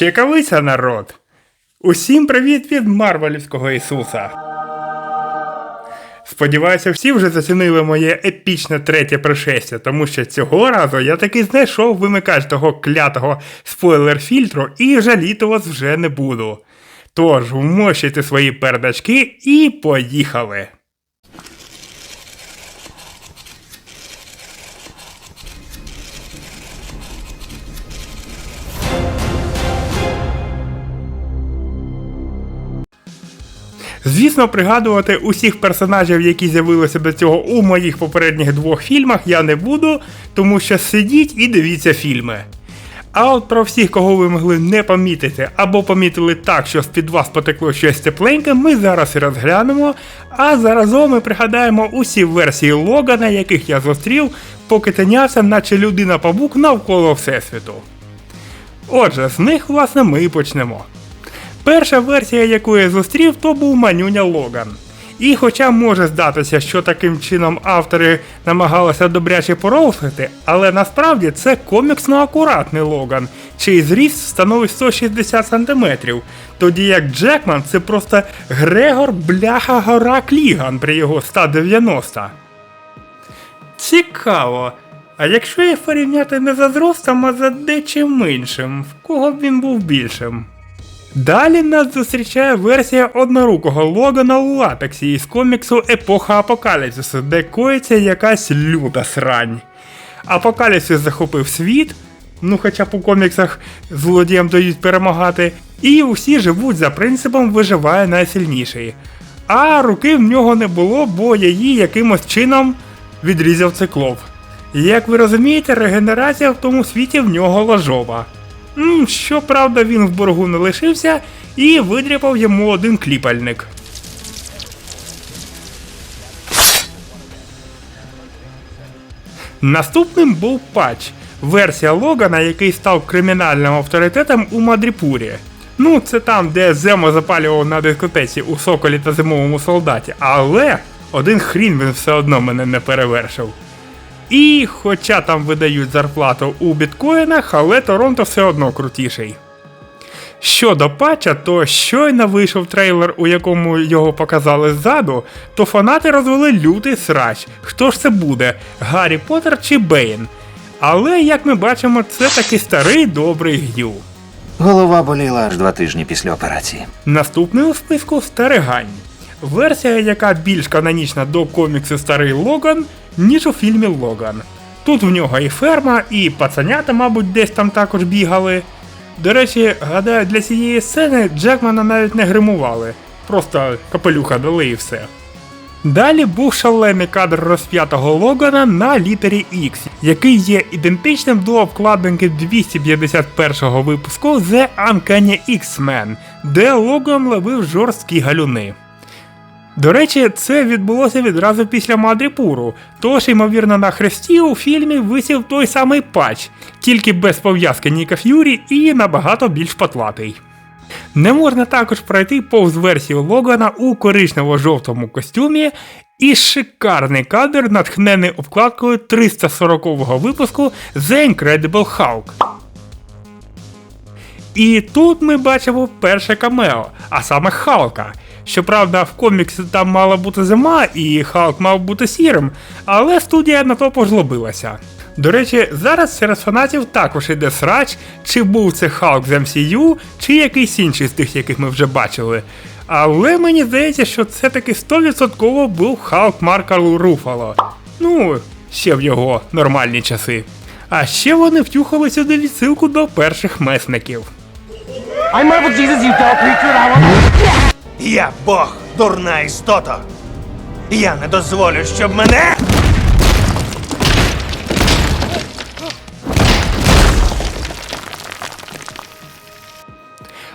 Щекавиця народ! Усім привіт від Марвелівського Ісуса! Сподіваюся, всі вже зацінили моє епічне третє пришестя, тому що цього разу я таки знайшов вимикач того клятого спойлер-фільтру і жаліти вас вже не буду. Тож, вмощуйте свої передачки і поїхали! Звісно, пригадувати усіх персонажів, які з'явилися до цього у моїх попередніх двох фільмах, я не буду, тому що сидіть і дивіться фільми. А от про всіх, кого ви могли не помітити, або помітили так, що з-під вас потекло щось тепленьке, ми зараз і розглянемо, а заразом ми пригадаємо усі версії Логана, яких я зустрів, поки тинявся, наче людина павук навколо Всесвіту. Отже, з них, власне, ми і почнемо. Перша версія, яку я зустрів, то був манюня Логан. І хоча може здатися, що таким чином автори намагалися добряче порофити, але насправді це коміксно акуратний Логан, чий зріст становить 160 см, тоді як Джекман це просто Грегор Бляха Гора Кліган при його 190. Цікаво. А якщо їх порівняти не за зростом, а за дечим меншим, в кого б він був більшим? Далі нас зустрічає версія однорукого Логана у латексі із коміксу Епоха Апокаліпсису, де коїться якась люта срань. Апокаліпсис захопив світ, ну хоча у коміксах злодіям дають перемагати, і усі живуть за принципом виживає найсильніший. А руки в нього не було, бо її якимось чином відрізав циклоп. Як ви розумієте, регенерація в тому світі в нього ложова. Щоправда, він в боргу не лишився і видряпав йому один кліпальник. Наступним був патч, версія Логана, який став кримінальним авторитетом у Мадріпурі. Ну, це там, де Земо запалював на дискотеці у Соколі та зимовому солдаті, але один хрін він все одно мене не перевершив. І хоча там видають зарплату у біткоїнах, але Торонто все одно крутіший. Щодо патча, то щойно вийшов трейлер, у якому його показали ззаду, то фанати розвели лютий срач. Хто ж це буде? Гаррі Поттер чи Бейн? Але, як ми бачимо, це таки старий добрий Г'ю. Голова боліла аж два тижні після операції. Наступний у списку Старигань. Версія, яка більш канонічна до коміксу Старий Логан, ніж у фільмі Логан. Тут в нього і ферма, і пацанята, мабуть, десь там також бігали. До речі, гадаю, для цієї сцени Джекмана навіть не гримували, просто капелюха дали і все. Далі був шалений кадр розп'ятого Логана на літері X, який є ідентичним до обкладинки 251 випуску The Uncanny X-Men, де Логан ловив жорсткі галюни. До речі, це відбулося відразу після Мадріпуру, тож, ймовірно, на хресті у фільмі висів той самий патч, тільки без пов'язки Ніка Ф'юрі і набагато більш потлатий. Не можна також пройти повз версію Логана у коричнево-жовтому костюмі і шикарний кадр, натхнений обкладкою 340-го випуску The Incredible Hulk. І тут ми бачимо перше камео, а саме Халка. Щоправда, в коміксі там мала бути зима, і Халк мав бути сірим, але студія на то пожлобилася. До речі, зараз серед фанатів також іде срач, чи був це Халк з MCU, чи якийсь інший з тих, яких ми вже бачили. Але мені здається, що це таки 100% був Халк Марка Руфало. Ну, ще в його нормальні часи. А ще вони втюхали сюди відсилку до перших месників. I'm Marvel Jesus, you creature, I want... Я Бог, дурна істота. Я не дозволю, щоб мене.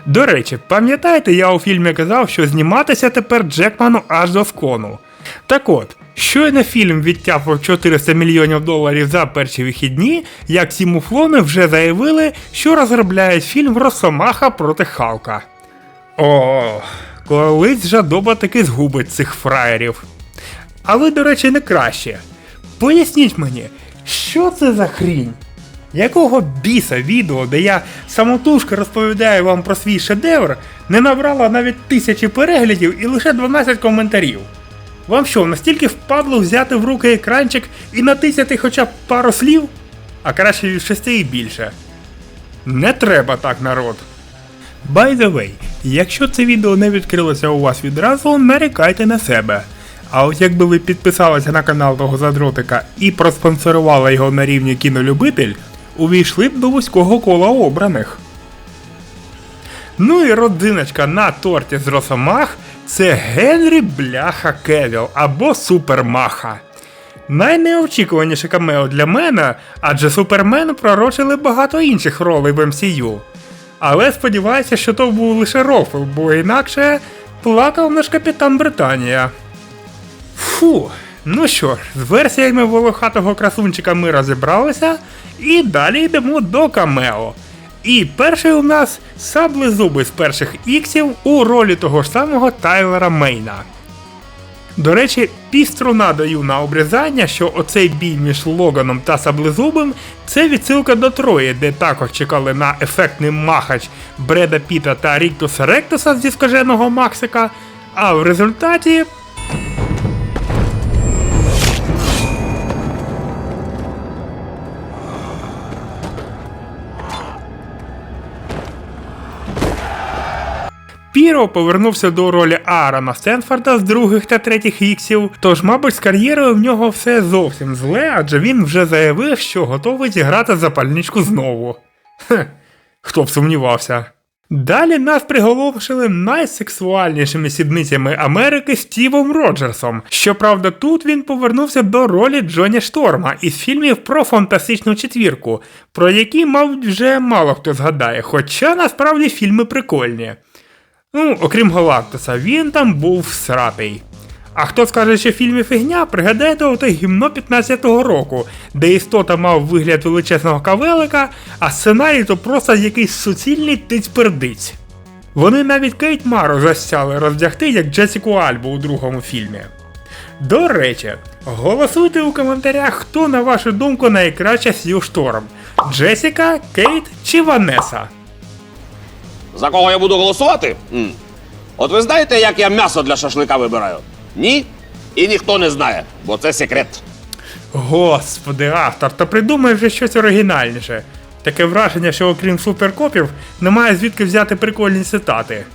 До речі, пам'ятаєте, я у фільмі казав, що зніматися тепер Джекману аж до скону. Так от, щойно фільм відтяпав 400 мільйонів доларів за перші вихідні, як ці муфлони вже заявили, що розробляють фільм Росомаха проти Халка. О, колись жадоба таки згубить цих фраєрів. А ви, до речі, не краще. Поясніть мені, що це за хрінь? Якого біса відео, де я самотужки розповідаю вам про свій шедевр, не набрало навіть тисячі переглядів і лише 12 коментарів? Вам що, настільки впадло взяти в руки екранчик і натисяти хоча б пару слів? А краще від шести і більше. Не треба так, народ. By the way, якщо це відео не відкрилося у вас відразу, нарікайте на себе. А от якби ви підписалися на канал того задротика і проспонсорували його на рівні кінолюбитель, увійшли б до вузького кола обраних. Ну і родзиночка на торті з Росомах це Генрі Бляха Кевіл або Супермаха. Найнеочікуваніше камео для мене, адже Супермен пророчили багато інших ролей в MCU. Але сподіваюся, що то був лише рофл, бо інакше плакав наш капітан Британія. Фу, ну що ж, з версіями волохатого красунчика ми розібралися, і далі йдемо до камео. І перший у нас саблезуби з перших іксів у ролі того ж самого Тайлера Мейна. До речі, піструна даю на обрізання, що оцей бій між Логаном та Саблезубим це відсилка до Трої, де також чекали на ефектний махач Бреда Піта та Ріктуса Ректуса зі скаженого Максика, а в результаті Піро повернувся до ролі Аарона Стенфорда з других та третіх іксів, тож, мабуть, з кар'єрою в нього все зовсім зле, адже він вже заявив, що готовий зіграти запальничку знову. Хе, хто б сумнівався. Далі нас приголомшили найсексуальнішими сідницями Америки Стівом Роджерсом. Щоправда, тут він повернувся до ролі Джоні Шторма із фільмів про фантастичну четвірку, про які, мабуть, вже мало хто згадає, хоча насправді фільми прикольні. Ну, окрім Галактуса, він там був сратий. А хто скаже, що в фільмі фігня, пригадайте оте гімно 15-го року, де істота мав вигляд величезного кавелика, а сценарій то просто якийсь суцільний тиць-пердиць. Вони навіть Кейт Мару застяли роздягти, як Джесіку Альбу у другому фільмі. До речі, голосуйте у коментарях, хто, на вашу думку, найкраща Сью Шторм: Джесіка, Кейт чи Ванеса. За кого я буду голосувати? М. От ви знаєте, як я м'ясо для шашлика вибираю? Ні? І ніхто не знає, бо це секрет. Господи, автор, та придумай вже щось оригінальніше. Таке враження, що окрім суперкопів, немає звідки взяти прикольні цитати.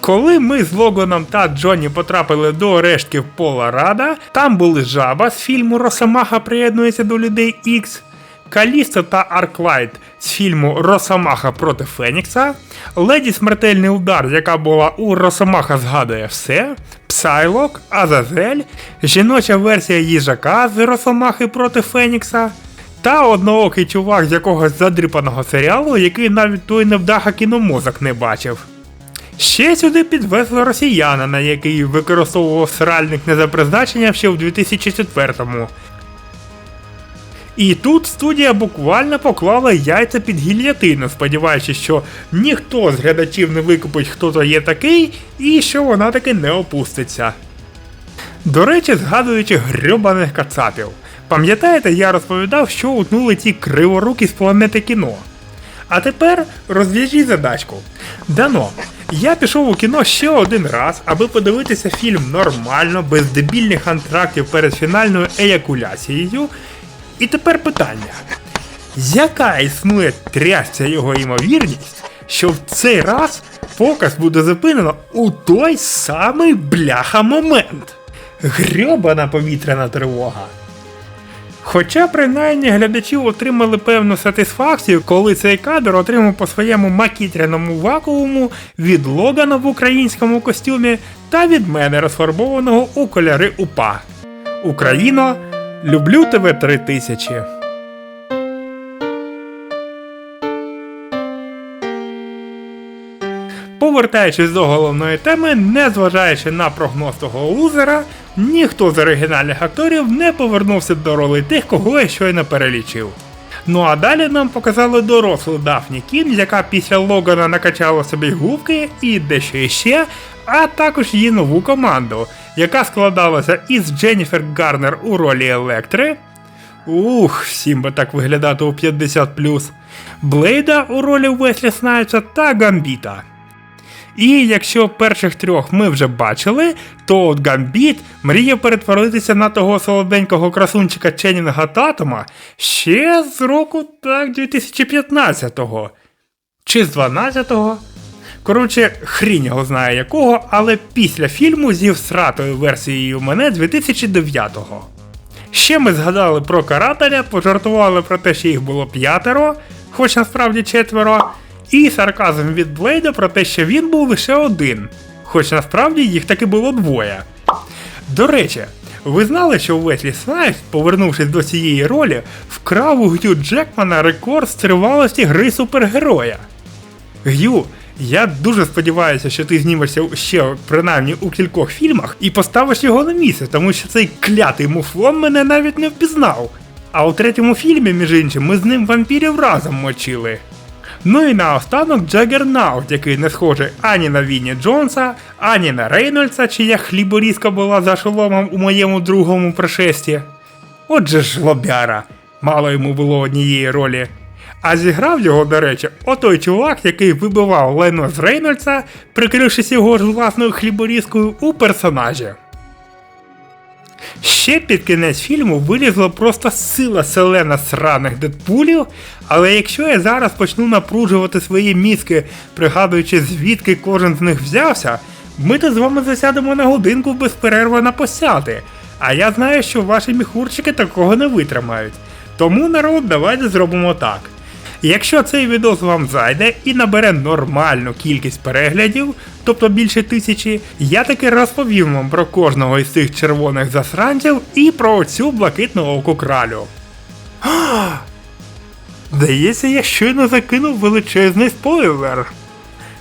Коли ми з Логаном та Джонні потрапили до рештків Пола Рада, там були жаба з фільму Росомаха приєднується до людей Ікс, Калісто та Арклайт з фільму Росомаха проти Фенікса, Леді Смертельний удар, яка була у Росомаха згадує все, Псайлок, Азазель, жіноча версія їжака з Росомахи проти Фенікса. Та одноокий чувак з якогось задріпаного серіалу, який навіть той невдаха кіномозок не бачив. Ще сюди підвезли росіянина, який використовував сральник не за призначенням ще в 2004-му. І тут студія буквально поклала яйця під гільятину, сподіваючись, що ніхто з глядачів не викупить, хто то є такий, і що вона таки не опуститься. До речі, згадуючи грьобаних кацапів. Пам'ятаєте, я розповідав, що утнули ті криворуки з планети кіно. А тепер розв'яжіть задачку. Дано, я пішов у кіно ще один раз, аби подивитися фільм нормально, без дебільних антрактів перед фінальною еякуляцією. І тепер питання: яка існує трясця його ймовірність, що в цей раз показ буде зупинено у той самий бляха момент? Грьобана повітряна тривога. Хоча принаймні глядачі отримали певну сатисфакцію, коли цей кадр отримав по своєму макітряному вакууму від Логана в українському костюмі та від мене розфарбованого у кольори УПА. Україно, люблю тебе 3000. Повертаючись до головної теми, незважаючи на прогноз того лузера, ніхто з оригінальних акторів не повернувся до ролей тих, кого я щойно перелічив. Ну а далі нам показали дорослу Дафні Кін, яка після Логана накачала собі губки і дещо іще, а також її нову команду, яка складалася із Дженніфер Гарнер у ролі Електри, Ух, всім би так виглядати у 50 Блейда у ролі Веслі Снайпса та Гамбіта. І якщо перших трьох ми вже бачили, то от Гамбіт мріє перетворитися на того солоденького красунчика Ченнінга Татума ще з року так 2015-го. Чи з 12-го? Коротше, хрінь його знає якого, але після фільму зі всратою версією мене 2009-го. Ще ми згадали про карателя, пожартували про те, що їх було п'ятеро, хоч насправді четверо, і сарказм від Блейда про те, що він був лише один, хоч насправді їх таки було двоє. До речі, ви знали, що Уеслі Снайпс, повернувшись до цієї ролі, вкрав у Г'ю Джекмана рекорд з тривалості гри супергероя. Г'ю, я дуже сподіваюся, що ти знімешся ще принаймні у кількох фільмах і поставиш його на місце, тому що цей клятий муфлон мене навіть не впізнав. А у третьому фільмі, між іншим, ми з ним вампірів разом мочили. Ну і наостанок Джагернаут, який не схожий ані на Вінні Джонса, ані на Рейнольдса, чия хліборізка була за шоломом у моєму другому пришесті. Отже ж лобяра, мало йому було однієї ролі. А зіграв його, до речі, отой чувак, який вибивав лайно з Рейнольдса, прикрившись його ж власною хліборізкою у персонажі. Ще під кінець фільму вилізла просто сила селена сраних дедпулів, але якщо я зараз почну напружувати свої мізки, пригадуючи звідки кожен з них взявся, ми то з вами засядемо на годинку без перерви на посяти. А я знаю, що ваші міхурчики такого не витримають. Тому народ, давайте зробимо так. Якщо цей відос вам зайде і набере нормальну кількість переглядів, тобто більше тисячі, я таки розповім вам про кожного із цих червоних засранців і про цю блакитну оку кралю. Здається, я щойно закинув величезний спойлер.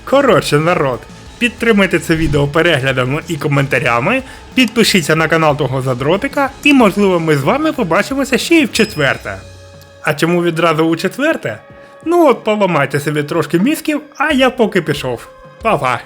Коротше, народ, підтримайте це відео переглядами і коментарями, підпишіться на канал того задротика, і можливо ми з вами побачимося ще й в четверте. А чому відразу у четверте? Ну от поламайте собі трошки мізків, а я поки пішов. Па-па!